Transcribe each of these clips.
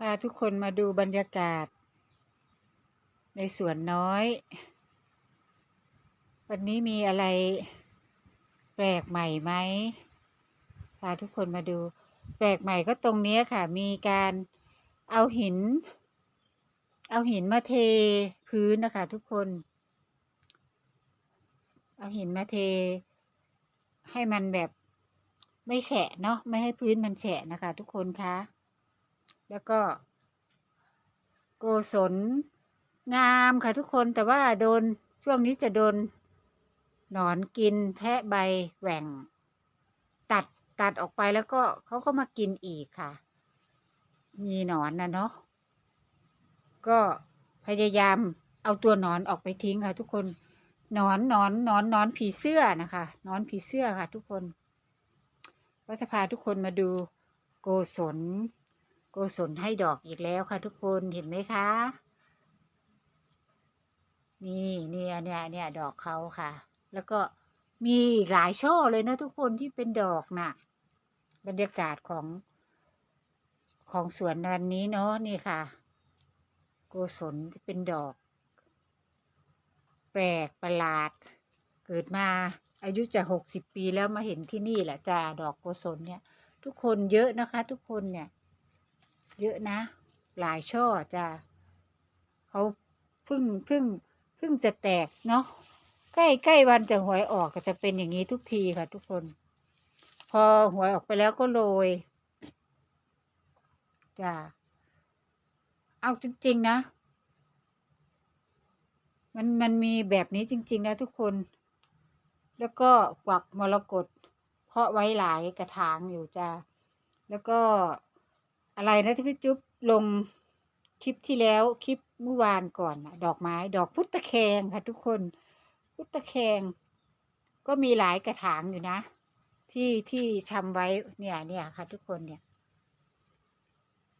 พาทุกคนมาดูบรรยากาศ ในสวนน้อย วันนี้มีอะไรแปลกใหม่ไหมพาทุกคนมาดู แปลกใหม่ก็ตรงนี้ค่ะ มีการเอาหิน เอาหินมาเทพื้นนะคะ ทุกคน เอาหินมาเท ให้มันแบบไม่แฉะเนาะไม่ให้พื้นมันแฉะนะคะ ทุกคนคะ แล้วก็ โกศลงามค่ะทุกคนแต่ว่าโดนช่วงนี้จะโดนหนอนกินแทะใบแหว่ง ตัดตัดออกไปแล้วก็เขาก็มากินอีกค่ะ มีหนอนนะเนาะก็พยายามเอาตัวหนอนออกไปทิ้งค่ะ ทุกคนหนอนหนอนหนอนหนอนผีเสื้อนะคะหนอนผีเสื้อค่ะ ทุกคนก็จะพาทุกคนมาดูโกศล กศลให้ดอกอีกแล้วค่ะทุกคนเห็นไหมคะ นี่เนี่ยเนี่ยเนี่ยดอกเขาค่ะ แล้วก็มีอีกหลายช่อเลยนะทุกคนที่เป็นดอกน่ะ บรรยากาศของของสวนวันนี้เนาะนี่ค่ะโกศลที่เป็นดอก แปลกประหลาด เกิดมาอายุจะหกสิบปีแล้วมาเห็นที่นี่แหละจ้าดอกโกศลเนี่ย ทุกคนเยอะนะคะ ทุกคนเนี่ย เยอะนะ หลายช่อจ้าเขาพิ่งพิ่งพิ่งจะแตกเนาะใกล้ใกล้วันจะหวยออกก็จะเป็นอย่างนี้ทุกทีค่ะ ทุกคน พอหวยออกไปแล้วก็โรยจ้าเอาจริง ๆ นะ มันมันมีแบบนี้จริง ๆ นะทุกคน แล้วก็กวักมรกตเพาะไว้หลายกระถางอยู่จ้าแล้วก็ อะไรนะที่พี่จุ๊บลงคลิปที่แล้วคลิปเมื่อวานก่อนดอกไม้ ดอกพุทธแคงค่ะทุกคน พุทธแคง ก็มีหลายกระถางอยู่นะ ที่ที่ชำไว้เนี่ยเนี่ยค่ะทุกคนเนี่ย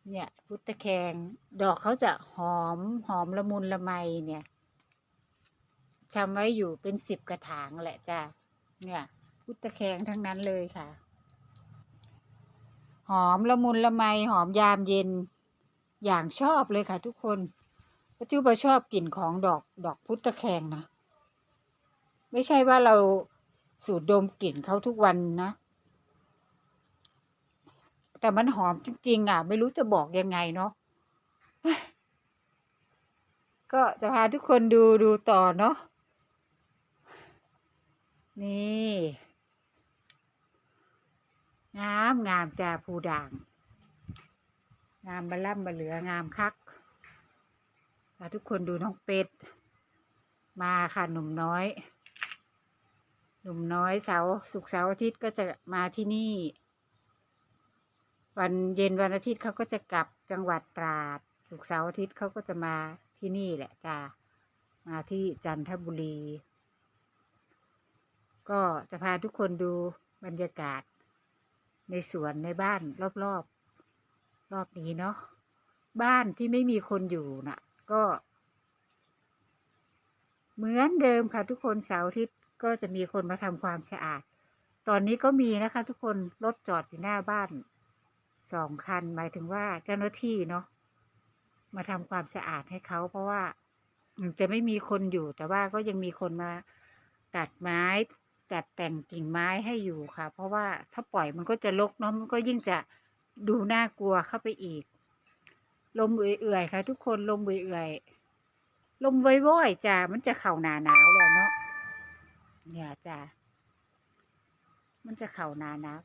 เนี่ยพุทธแคง ดอกเขาจะหอมหอมละมุนละไมเนี่ยชำไว้อยู่เป็นสิบกระถางแหละจ้าเนี่ย พุทธแคงทั้งนั้นเลยค่ะ หอมละมุนละไมหอมยามเย็น อย่างชอบเลยค่ะทุกคนปัจจุบันชอบกลิ่นของดอกดอกพุทธแคงนะ ไม่ใช่ว่าเราสูดดมกลิ่นเขาทุกวันนะ แต่มันหอมจริง ๆ อะ ไม่รู้จะบอกยังไงเนาะก็จะพาทุกคนดูดูต่อเนาะนี่ งามงามจ่าภูด่าง งามบะล่ำบะเหลืองามคักพาทุกคนดูน้องเป็ด มาค่ะหนุ่มน้อย หนุ่มน้อยเสาร์ศุกเสาร์อาทิตย์ก็จะมาที่นี่ วันเย็นวันอาทิตย์เขาก็จะกลับจังหวัดตราดศุกเสาร์อาทิตย์เขาก็จะมาที่นี่แหละจ้ามาที่จันทบุรี ก็จะพาทุกคนดูบรรยากาศ ในสวนในบ้านรอบๆรอบรอบนี้เนาะบ้านที่ไม่มีคนอยู่น่ะ ก็ เหมือนเดิมค่ะ ทุกคนเสาร์อาทิตย์ก็จะมีคนมาทำความสะอาด ตอนนี้ก็มีนะคะ ทุกคนรถจอดอยู่หน้าบ้านสองคันหมายถึงว่าเจ้าหน้าที่เนาะมาทำความสะอาดให้เขาเพราะว่าจะไม่มีคนอยู่แต่ว่าก็ยังมีคนมาตัดไม้ จัดแต่งกิ่งไม้ให้อยู่ค่ะ เพราะว่าถ้าปล่อยมันก็จะรกเนาะมันก็ยิ่งจะดูน่ากลัวเข้าไปอีก ลมเอื่อยๆค่ะ ทุกคนลมเอื่อยๆลมว่อยๆจ้ามันจะเข่าหนาหนาวแล้วเนาะเนี่ยจ้ามันจะเข่าหนาหนาว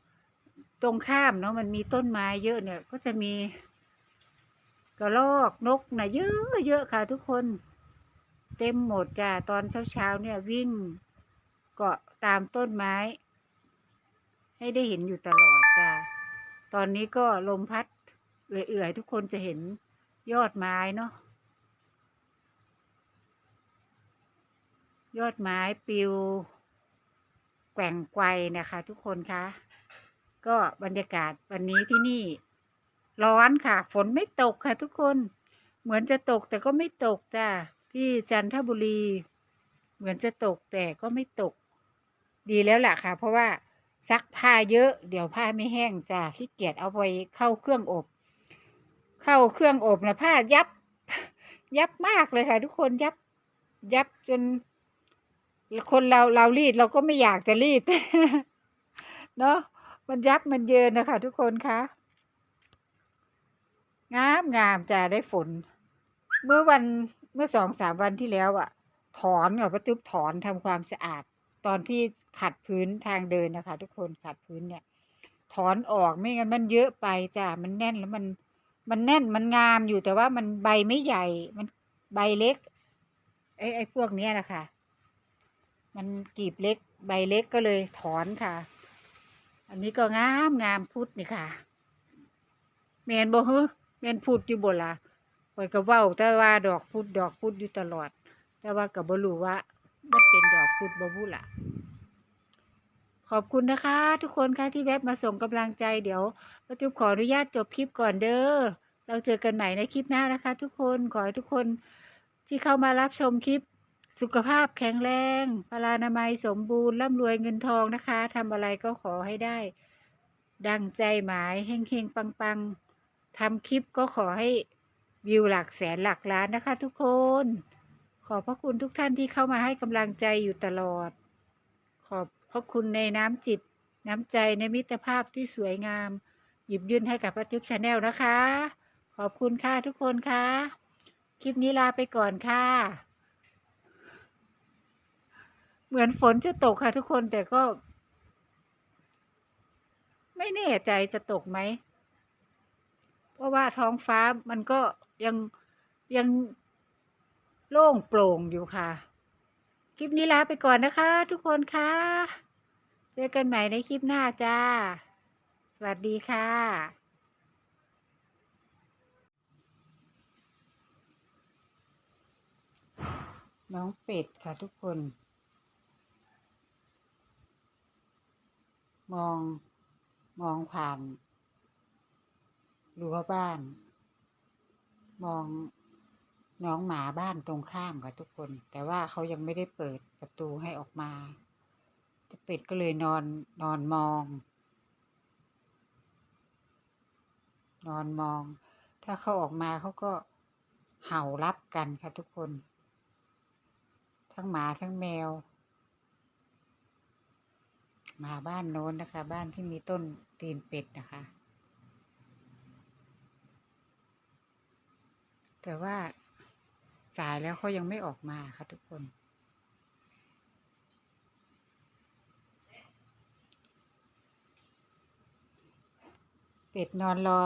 ตรงข้ามเนาะมันมีต้นไม้เยอะเนี่ย ก็จะมีกระรอกนกนะเยอะเยอะค่ะ ทุกคน เต็มหมดจ้าตอนเช้าๆเนี่ยวิ่งเกาะ ตามต้นไม้ ให้ได้เห็นอยู่ตลอดจ้าตอนนี้ก็ลมพัดเอื่อยๆทุกคนจะเห็นยอดไม้เนาะยอดไม้ปลิว แกว่งไกวนะคะ ทุกคนคะก็บรรยากาศวันนี้ที่นี่ ร้อนค่ะ ฝนไม่ตกค่ะ ทุกคน เหมือนจะตกแต่ก็ไม่ตกจ้าที่จันทบุรี เหมือนจะตกแต่ก็ไม่ตก ดีแล้วล่ะค่ะ เพราะว่าซักผ้าเยอะ เดี๋ยวผ้าไม่แห้งจ้าขี้เกียจเอาไปเข้าเครื่องอบ เข้าเครื่องอบนะผ้ายับ ยับมากเลยค่ะ ทุกคนยับ ยับจน คนเราเรารีดเราก็ไม่อยากจะรีด เนาะมันยับมันเยินนะคะทุกคนคะงามงามจะได้ฝน เมื่อวันเมื่อสองสามวันที่แล้วอะถอนเนี่ยป้าจุ๊บถอนทำความสะอาด ตอนที่ขัดพื้นทางเดินนะคะ ทุกคนขัดพื้นเนี่ย ถอนออกไม่งั้นมันเยอะไปจ้ะมันแน่นแล้วมันมันแน่นมันงามอยู่แต่ว่ามันใบไม่ใหญ่มันใบเล็กไอ้ไอ้พวกเนี้ยนะคะมันกีบเล็ก ใบเล็กก็เลยถอนค่ะ อันนี้ก็งามงามพุทธนี่ค่ะเมนบ่ฮึเมนพุทธอยู่บ่ละข่อยก็เว้าแต่ว่าดอกพุทธดอกพุทธอยู่ตลอด แต่ว่าก็บ่รู้ว่า มันเป็นดอกพุทธบ่บุล่ะขอบคุณนะคะ ทุกคนค่ะที่แวะมาส่งกำลังใจเดี๋ยวป้าจุ๊บขออนุญาตจบคลิปก่อนเด้อเราเจอกันใหม่ในคลิปหน้านะคะ ทุกคนขอให้ทุกคนที่เข้ามารับชมคลิปสุขภาพแข็งแรงพลานามัยสมบูรณ์ร่ำรวยเงินทองนะคะทำอะไรก็ขอให้ได้ ดังใจหมายเฮงเฮงปังปังทำคลิปก็ขอให้วิวหลักแสนหลักล้านนะคะ ทุกคน อบพระคุณทุกท่านที่เข้ามาให้กำลังใจอยู่ตลอด ขอบพระคุณในน้ำจิต น้ำใจในมิตรภาพที่สวยงาม หยิบยื่นให้กับป้าจุ๊บชาแนลนะคะ ขอบคุณค่ะทุกคนค่ะ คลิปนี้ลาไปก่อนค่ะ เหมือนฝนจะตกค่ะทุกคนแต่ก็ ไม่แน่ใจจะตกไหม เพราะว่าท้องฟ้ามันก็ยังยัง โล่งโปร่งอยู่ค่ะ คลิปนี้ลาไปก่อนนะคะ ทุกคนค่ะ เจอกันใหม่ในคลิปหน้าจ้า สวัสดีค่ะน้องเป็ดค่ะทุกคน มองมองผ่านรั้วบ้าน มอง น้องหมาบ้านตรงข้ามค่ะทุกคน แต่ว่าเขายังไม่ได้เปิดประตูให้ออกมาจ้าเป็ดก็เลยนอนนอนมอง นอนมอง ถ้าเขาออกมาเขาก็เห่ารับกันค่ะทุกคน ทั้งหมาทั้งแมวหมาบ้านโน้นนะคะ บ้านที่มีต้นตีนเป็ดนะคะแต่ว่า สายแล้วเขายังไม่ออกมาค่ะทุกคนเป็ดนอนรอ